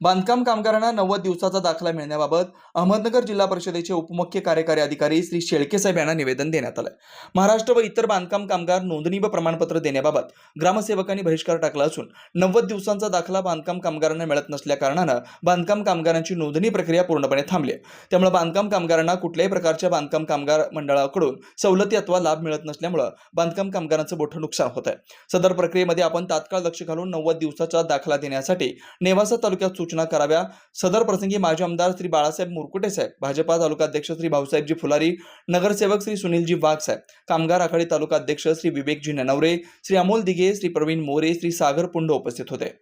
बांधकाम कामगारांना नव्वद दिवसाचा दाखला मिळण्याबाबत अहमदनगर जिल्हा परिषदेचे उपमुख्य कार्यकारी अधिकारी श्री शेळके साहेब यांना निवेदन देण्यात आलं महाराष्ट्र व इतर बांधकाम कामगार नोंदणी व प्रमाणपत्र देण्याबाबत ग्रामसेवकांनी बहिष्कार टाकला असून नव्वद दिवसांचा दाखला बांधकाम कामगारांना मिळत नसल्या कारणानं बांधकाम कामगारांची नोंदणी प्रक्रिया पूर्णपणे थांबली आहे. त्यामुळे बांधकाम कामगारांना कुठल्याही प्रकारच्या बांधकाम कामगार मंडळाकडून सवलती अथवा लाभ मिळत नसल्यामुळं बांधकाम कामगारांचं मोठं नुकसान होत आहे सदर प्रक्रियेमध्ये आपण तात्काळ लक्ष घालून नव्वद दिवसाचा दाखला देण्यासाठी नेवासा तालुक्यात सूचना कराव्या. सदर प्रसंगी माजी आमदार श्री बाळासाहेब मुरकुटे साहेब भाजपा तालुकाध्यक्ष श्री भाऊसाहेबजी फुलारी नगरसेवक श्री सुनीलजी वाघ साहेब कामगार आघाडी तालुकाध्यक्ष श्री विवेकजी ननवरे श्री अमोल दिघे श्री प्रवीण मोरे श्री सागर पुंड उपस्थित होते.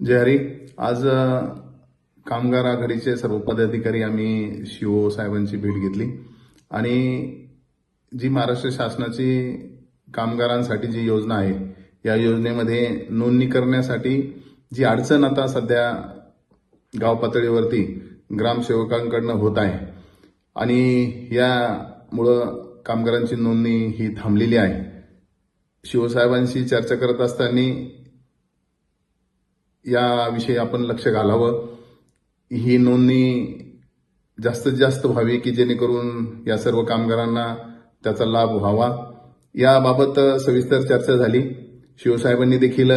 जय हरी. आज कामगार आघाडीचे सर्व पदाधिकारी आम्ही शिओ साहेबांची भेट घेतली. आणि जी महाराष्ट्र शासनाची कामगारांसाठी जी योजना आहे या योजनेमध्ये नोंदणी करण्यासाठी जी अडचण आता सध्या गाव पातळीवरती ग्रामसेवकांकडनं होत आहे. आणि यामुळं कामगारांची नोंदणी ही थांबलेली आहे. शिवसाहेबांशी चर्चा करत असताना याविषयी आपण लक्ष घालावं. ही नोंदणी जास्तीत जास्त व्हावी की जेणेकरून या सर्व कामगारांना त्याचा लाभ व्हावा. याबाबत सविस्तर चर्चा झाली. शिवसाहेबांनी देखील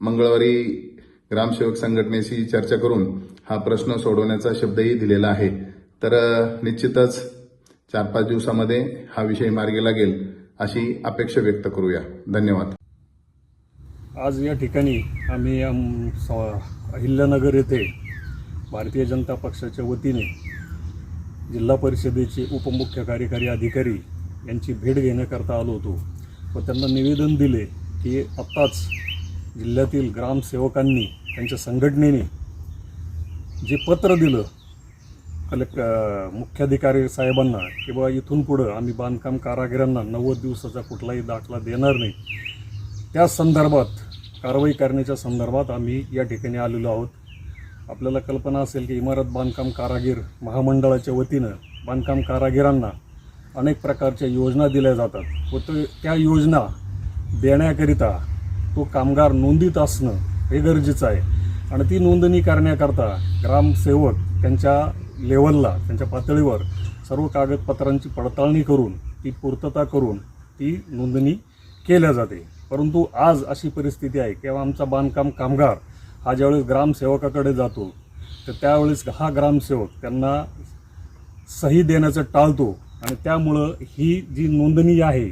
मंगळवारी ग्रामसेवक संघटनेशी चर्चा करून हा प्रश्न सोडवण्याचा शब्दही दिलेला आहे. तर निश्चितच चार पाच दिवसामध्ये हा विषय मार्गी लागेल अशी अपेक्षा व्यक्त करूया. धन्यवाद. आज या ठिकाणी आम्ही अहिल्यानगर येथे भारतीय जनता पक्षाच्या वतीने जिल्हा परिषदेचे उपमुख्य कार्यकारी अधिकारी यांची भेट घेण्याकरता आलो होतो. व त्यांना निवेदन दिले की आत्ताच जिल्ह्यातील ग्रामसेवकांनी त्यांच्या संघटनेने जे पत्र दिलं कलेक्ट मुख्याधिकारी साहेबांना की बाबा इथून पुढं आम्ही बांधकाम कारागिरांना नव्वद दिवसाचा कुठलाही दाखला देणार नाही त्या संदर्भात कारवाई करण्याच्या संदर्भात आम्ही या ठिकाणी आलेलो आहोत. आपल्याला कल्पना असेल की इमारत बांधकाम कारागीर महामंडळाच्या वतीनं बांधकाम कारागिरांना अनेक प्रकारच्या योजना दिल्या जातात व त्या योजना देण्याकरिता तो कामगार नोंदीत असणं हे गरजेचं आहे. आणि ती नोंदणी करण्याकरता ग्रामसेवक त्यांच्या लेवलला त्यांच्या पातळीवर सर्व कागदपत्रांची पडताळणी करून ती पूर्तता करून ती नोंदणी केल्या जाते. परंतु आज अशी परिस्थिती आहे की आमचा बांधकाम कामगार हा ज्यावेळेस ग्रामसेवकाकडे जातो तर त्यावेळेस हा ग्रामसेवक त्यांना सही देण्याचं टाळतो. आणि त्यामुळं ही जी नोंदणी आहे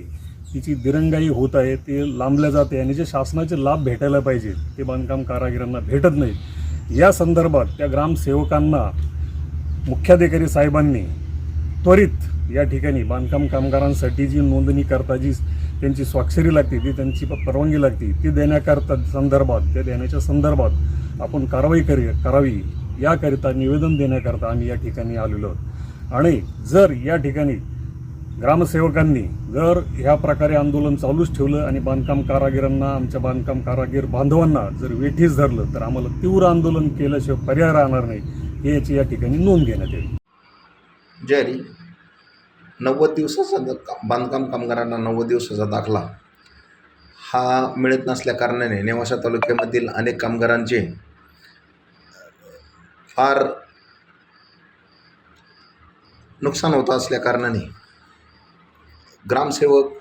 तिची दिरंगाई होत आहे ते लांबल्या जाते आणि जे शासनाचे लाभ भेटायला पाहिजे ते बांधकाम कारागिरांना भेटत नाही या संदर्भात त्या ग्रामसेवकांना मुख्याधिकारी साहेबांनी त्वरित या ठिकाणी बांधकाम कामगारांसाठी जी नोंदणी करता जी त्यांची स्वाक्षरी लागते ती त्यांची परवानगी लागते ती देण्याकरता संदर्भात ते देण्याच्या संदर्भात आपण कारवाई करी करावी याकरिता निवेदन देण्याकरता आम्ही या ठिकाणी आलेलो आहोत. आणि जर या ठिकाणी ग्रामसेवकांनी जर ह्या प्रकारे आंदोलन चालूच ठेवलं आणि बांधकाम कारागिरांना आमच्या बांधकाम कारागीर बांधवांना जर वेठीस धरलं तर आम्हाला तीव्र आंदोलन केल्याशिवाय पर्याय राहणार नाही हे याची या ठिकाणी नोंद घेण्यात येईल. जरी नव्वद दिवसाचा दा- बांधकाम कामगारांना नव्वद दिवसाचा दाखला हा मिळत नसल्या कारणाने नेवासा तालुक्यामधील अनेक कामगारांचे फार नुकसान होत असल्या कारणाने ग्रामसेवक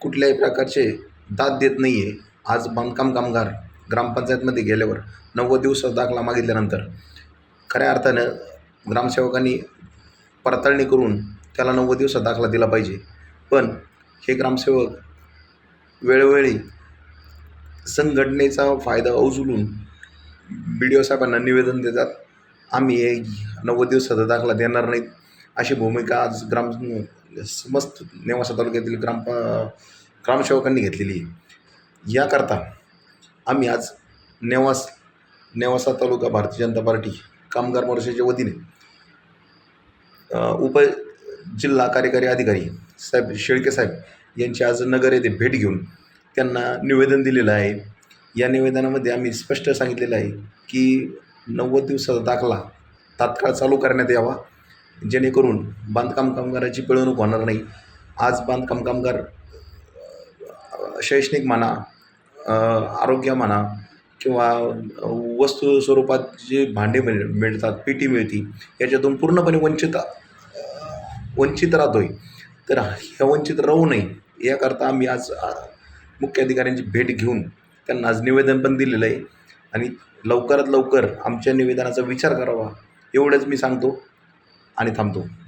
कुठल्याही प्रकारचे दाद देत नाही आहे आज बांधकाम कामगार ग्रामपंचायतमध्ये गेल्यावर नव्वद दिवस दाखला मागितल्यानंतर खऱ्या अर्थानं ग्रामसेवकांनी पडताळणी करून त्याला नव्वद दिवसात दाखला दिला पाहिजे. पण हे ग्रामसेवक वेळोवेळी संघटनेचा फायदा उचलून बी डी ओ साहेबांना निवेदन देतात आम्ही हे नव्वद दिवसाचा दाखला देणार नाहीत. अशी भूमिका आज ग्राम समस्त नेवासा तालुक्यातील ग्राम ग्रामसेवकांनी घेतलेली आहे. याकरता आम्ही आज नेवास नेवासा तालुका भारतीय जनता पार्टी कामगार मोर्चाच्या वतीने उप जिल्हा कार्यकारी अधिकारी साहेब शेळके साहेब यांची आज नगर येथे भेट घेऊन त्यांना निवेदन दिलेलं आहे. या निवेदनामध्ये आम्ही स्पष्ट सांगितलेलं आहे की नव्वद दिवसाचा दाखला तात्काळ चालू करण्यात यावा. जेणेकरून बांधकाम कामगाराची पिळवणूक होणार नाही. आज बांधकाम कामगार शैक्षणिक म्हणा आरोग्य म्हणा किंवा वस्तू स्वरूपात जे भांडे मिळ मिळतात पेटी मिळती याच्यातून पूर्णपणे वंचित वंचित राहतो आहे तर ह्या वंचित राहू नये याकरता आम्ही आज मुख्य अधिकाऱ्यांची भेट घेऊन त्यांना आज निवेदन पण दिलेलं आहे. आणि लवकरात लवकर आमच्या निवेदनाचा विचार करावा एवढंच मी सांगतो. आणि थांबतो.